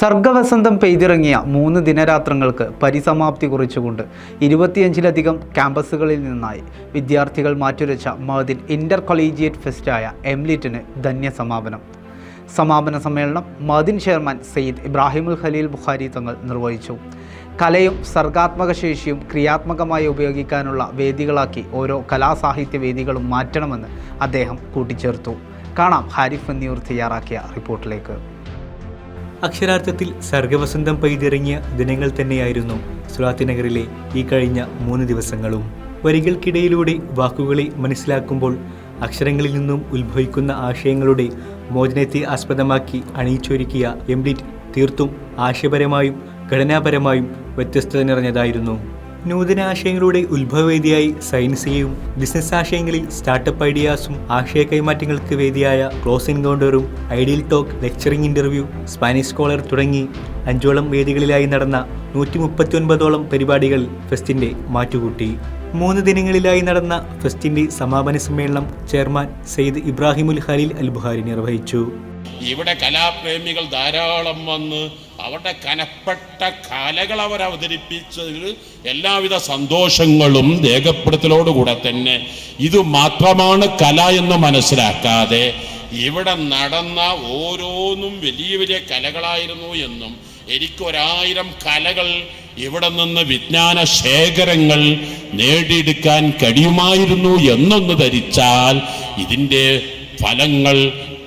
സർഗവസന്തം പെയ്തിറങ്ങിയ മൂന്ന് ദിനരാത്രങ്ങൾക്ക് പരിസമാപ്തി കുറിച്ചുകൊണ്ട് ഇരുപത്തിയഞ്ചിലധികം ക്യാമ്പസുകളിൽ നിന്നായി വിദ്യാർത്ഥികൾ മാറ്റുരച്ച മഹദിൻ ഇന്റർ കൊളീജിയറ്റ് ഫെസ്റ്റായ എംലിറ്റിന് ധന്യസമാപനം. സമാപന സമ്മേളനം മദിൻ ചെയർമാൻ സെയ്ദ് ഇബ്രാഹിമുൽ ഖലീൽ ബുഖാരി തങ്ങൾ നിർവഹിച്ചു. കലയും സർഗാത്മക ശേഷിയും ക്രിയാത്മകമായി ഉപയോഗിക്കാനുള്ള വേദികളാക്കി ഓരോ കലാസാഹിത്യ വേദികളും മാറ്റണമെന്ന് അദ്ദേഹം കൂട്ടിച്ചേർത്തു. കാണാം ഹാരിഫ് എന്നിവർ തയ്യാറാക്കിയ റിപ്പോർട്ടിലേക്ക്. അക്ഷരാർത്ഥത്തിൽ സർഗവസന്തം പെയ്തിറങ്ങിയ ദിനങ്ങൾ തന്നെയായിരുന്നു സുറാത്തി നഗറിലെ ഈ കഴിഞ്ഞ മൂന്ന് ദിവസങ്ങളും. വരികൾക്കിടയിലൂടെ വാക്കുകളെ മനസ്സിലാക്കുമ്പോൾ അക്ഷരങ്ങളിൽ നിന്നും ഉത്ഭവിക്കുന്ന ആശയങ്ങളുടെ മോചനത്തെ ആസ്പദമാക്കി അണിയിച്ചൊരുക്കിയ എംഡിറ്റ് തീർത്തും ആശയപരമായും ഘടനാപരമായും വ്യത്യസ്തത നിറഞ്ഞതായിരുന്നു. നൂതന ആശയങ്ങളുടെ ഉത്ഭവവേദിയായി സയൻസിയും ബിസിനസ് ആശയങ്ങളിൽ സ്റ്റാർട്ടപ്പ് ഐഡിയാസും ആശയ കൈമാറ്റങ്ങൾക്ക് വേദിയായ close എൻകൗണ്ടറും ideal talk lecturing interview Spanish scholar തുടങ്ങി അഞ്ചോളം വേദികളിലായി നടന്ന നൂറ്റി മുപ്പത്തി ഒൻപതോളം പരിപാടികൾ ഫെസ്റ്റിന്റെ മാറ്റുകൂട്ടി മൂന്ന് ദിനങ്ങളിലായി നടന്ന ഫെസ്റ്റിന്റെ സമാപന സമ്മേളനം ചെയർമാൻ സെയ്ദ് ഇബ്രാഹിമുൽ ഖലീൽ അൽബുഹാരി നിർവഹിച്ചു ഇവിടെ കലാപ്രേമികൾ ധാരാളം വന്ന് അവരുടെ കനപ്പെട്ട കലകൾ അവർ അവതരിപ്പിച്ചതിൽ എല്ലാവിധ സന്തോഷങ്ങളും രേഖപ്പെടുത്തലോടുകൂടെ തന്നെ. ഇത് മാത്രമാണ് കല എന്ന് മനസ്സിലാക്കാതെ ഇവിടെ നടന്ന ഓരോന്നും വലിയ വലിയ കലകളായിരുന്നു എന്നും എനിക്കൊരായിരം കലകൾ ഇവിടെ നിന്ന് വിജ്ഞാന ശേഖരങ്ങൾ നേടിയെടുക്കാൻ കഴിയുമായിരുന്നു എന്നൊന്ന് ധരിച്ചാൽ ഇതിന്റെ ഫലങ്ങൾ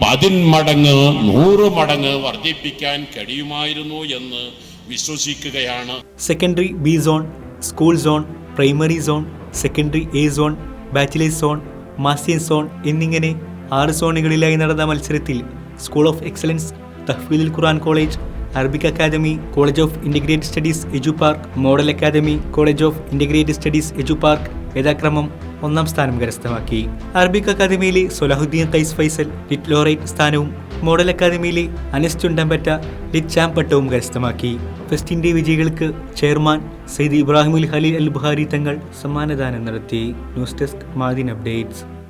പതിന്മടങ്ങ് നൂറ് മടങ്ങ് വർദ്ധിപ്പിക്കാൻ കഴിയുമായിരുന്നു എന്ന് വിശ്വസിക്കുകയാണ്. Secondary B zone school zone primary zone secondary A zone bachelors zone masters zone എന്നിങ്ങനെ ആറ് സോണുകളിലായി നടന്ന മത്സരത്തിൽ school of excellence Tahfeelul Quran college Arabic academy college of integrated studies edu park model academy college of integrated studies edu park യഥാക്രമം ഒന്നാം സ്ഥാനം കരസ്ഥമാക്കി. Arabic അക്കാദമിയിലെ സൊലാഹുദ്ദീൻ കൈസ് ഫൈസൽ ലിറ്റ് ലോറൈറ്റ് സ്ഥാനവും മോഡൽ അക്കാദമിയിലെ അനസ് ചുണ്ടമ്പറ്റ ലിറ്റ് ചാം പട്ടവും കരസ്ഥമാക്കി. ഫെസ്റ്റിന്റെ വിജയികൾക്ക് ചെയർമാൻ സെയ്ദ് ഇബ്രാഹിമുൽ ഖലീൽ അൽ ബുഹാരി തങ്ങൾ സമ്മാനദാനം നടത്തി. News desk Madin updates.